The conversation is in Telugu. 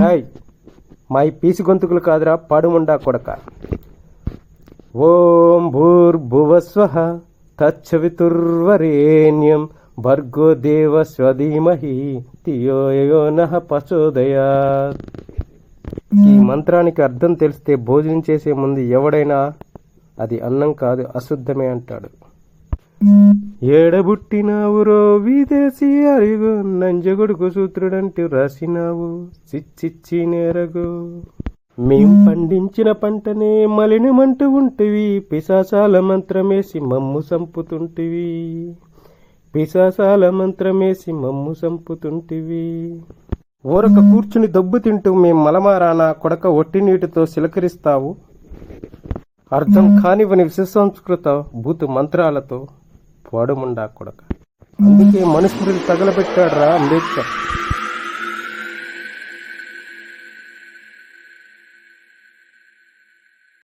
హాయ్ మా ఈ పీసి గొంతుకులు కాదురా పాడుముండా కొడక. ఓం భూర్భువస్వ తచ్చవితుర్వరేణ్యం భర్గో దేవ స్వధీమహి తియోయో నః ప్రచోదయాత్ ఈ మంత్రానికి అర్థం తెలిస్తే భోజనం చేసే ముందు ఎవడైనా అది అన్నం కాదు అశుద్ధమే అంటాడు. ఏడబుట్టినావురో విదేశీ అరిగు నంజగొడుకు సూత్రుడంటూ రాసినావు చిచ్చిచ్చి నేరగు. మేం పండించిన పంటనే మలినమంటూ ఉంటివి పిశాసాల మంత్రమేసి మమ్ము సంపుతుంటివి. పిశాసాల మంత్రమేసి మమ్ము సంపుతుంటివి. ఊరక కూర్చుని దబ్బు తింటూ మేం మలమారానా కొడక ఒట్టి నీటితో సిలకరిస్తావు. అర్థం కానివని విశ్వసంస్కృత భూతు మంత్రాలతో పాడుముండా కొడక. అందుకే మనుషులు తగలబెట్టాడు రా అంబేద్కర్.